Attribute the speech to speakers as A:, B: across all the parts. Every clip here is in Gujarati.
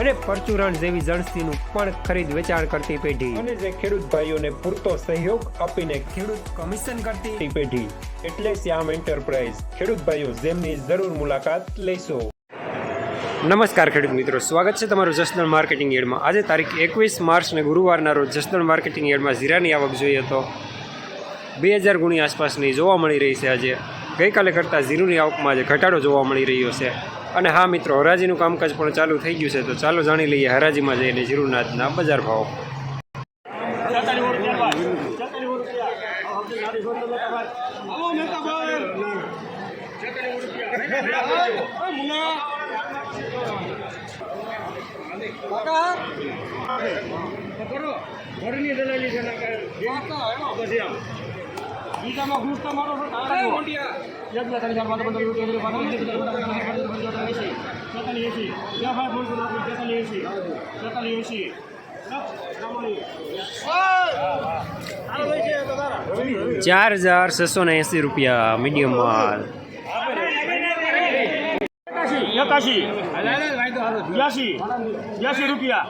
A: અને પરચુરણ જેવી જણસીનું પણ ખરીદ વેચાણ કરતી પેઢી. અને જે ખેડૂત ભાઈઓને પૂરતો સહયોગ આપીને ખેડૂત કમિશન કરતી પેઢી. એટલે શ્યામ એન્ટરપ્રાઇઝ. ખેડૂત ભાઈઓ જેમની જરૂર મુલાકાત લેશો. નમસ્કાર ખેડૂત મિત્રો સ્વાગત છે તમારું જસદણ માર્કેટિંગ યાર્ડમાં. આજે તારીખ એકવીસ માર્ચને ગુરુવારના રોજ જસદણ માર્કેટિંગ યાર્ડમાં જીરાની આવક જોઈએ તો બે હજાર ગુણી આસપાસની જોવા મળી રહી છે આજે. ગઈકાલે કરતાં ઝીરોની આવકમાં આજે ઘટાડો જોવા મળી રહ્યો છે. અને હા મિત્રો, હરાજીનું કામકાજ પણ ચાલુ થઈ ગયું છે, તો ચાલો જાણી લઈએ હરાજીમાં જઈને જીરુનાથના બજાર ભાવ. ચાર હજાર છસો ને એંસી રૂપિયા મીડિયમ માલ
B: એકાશી બ્યાસી બ્યાસી રૂપિયા.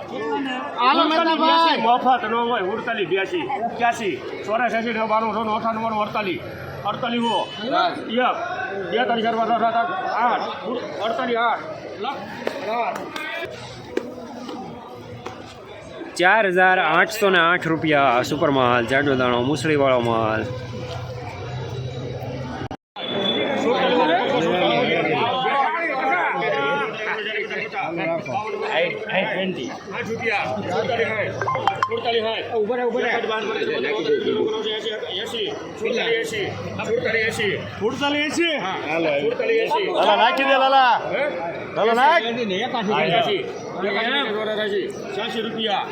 B: મફત ન હોય ઉડતાલી બ્યાસી ક્યાસી ચોરાસી એસી નવ નો અઠાણું બાણું અડતાલી અડતાલી હો. એક બેતાલીસ ચાર પાંચ સાત આઠ. અડતાલીસ અડતાલી આઠ.
A: ચાર હજાર આઠસો ને આઠ રૂપિયા સુપર માલ જાડો દાણો મુસળીવાળો માલ
B: આઠ રૂપિયા. ઊભા રહે ઊભા રહે.
C: નાખી દે. લાલા લાલા. નાખ
B: છ્યાસી રૂપિયા.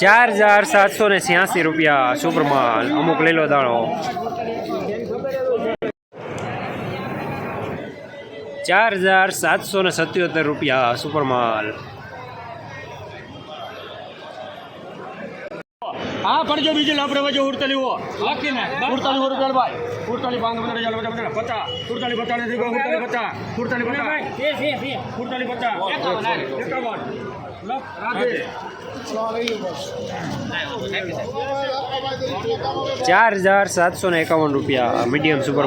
A: ચાર હજાર સાતસો ને છ્યાસી રૂપિયા સુપરમાલ અમુક લીલો દાણો. ચાર હજાર સાતસો ને સત્યોતેર રૂપિયા સુપર માલ
B: હા પડજો બીજી લાપડે વચ્ચે ઉડતાલી હો. ઉડતાલી હો રૂપિયા ભાઈ. ઉડતાલી પાંચ પંદર હજાર પચાસ. પતા ઉડતાલી પતા નથી ઉડતાલી પચાસ. ઉડતાલી પચાસ. ઉડતાલી પતા એકાવન લખ, રાધે
A: ચાર હજાર સાતસો ને એકાવન રૂપિયા મીડિયમ સુપર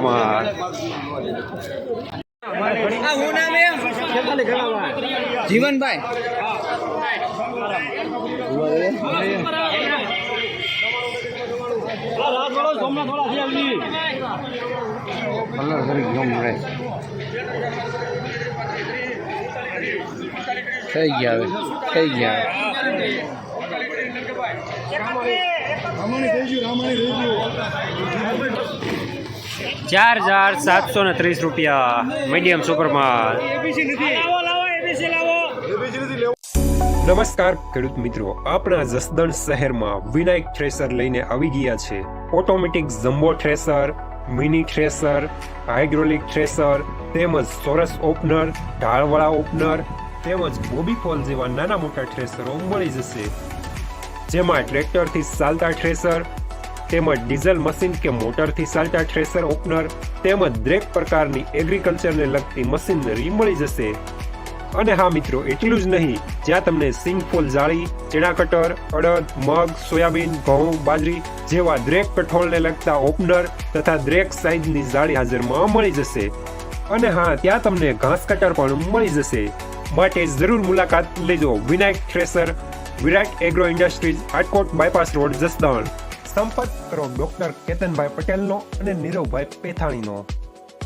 A: માલ
B: રાત વાળો સોમનાથ વાળા છે આવલી
C: થઈ ગયા હવે થઈ ગયા
A: ચાર હજાર સાતસો ને ત્રીસ રૂપિયા મીડિયમ સુપર નમસ્કાર, ખેડૂત મિત્રો. આપણા જસદણ શહેરમાં વિનાયક થ્રેસર લઈને આવી ગયા છે. Automatic jumbo thresher, mini thresher, hydraulic thresher, તેમજ સોરસ ઓપનર, ઢાળવાળા ઓપનર, તેમજ બોબીફોલ જેવા નાના મોટા થ્રેસરો મળી જશે. જેમાં ટ્રેક્ટરથી ચાલતા થ્રેસર, તેમજ ડીઝલ મશીન કે મોટરથી ચાલતા થ્રેસર ઓપનર, તેમજ દરેક પ્રકારની એગ્રીકલ્ચરને લગતી મશીનરી મળી જશે. અને હા મિત્રો, એટલું જ નહીં. જ્યાં તમને સિંગફૂલ જાળી, ચણા કટર, અડદ, મગ, સોયાબીન, ઘઉં, બાજરી જેવા દરેક કઠોળને લગતા ઓપનર તથા દરેક સાઇઝની જાળી હાજરમાં મળી જશે. અને હા, ત્યાં તમને ઘાસ કટર પણ મળી જશે. માટે જરૂર મુલાકાત લેજો Vinayak thresher, Virat agro industries Atkot bypass road, Jasdan. સંપર્ક કરો ડોક્ટર કેતનભાઈ પટેલનો અને નીરવભાઈ પેથાણીનો.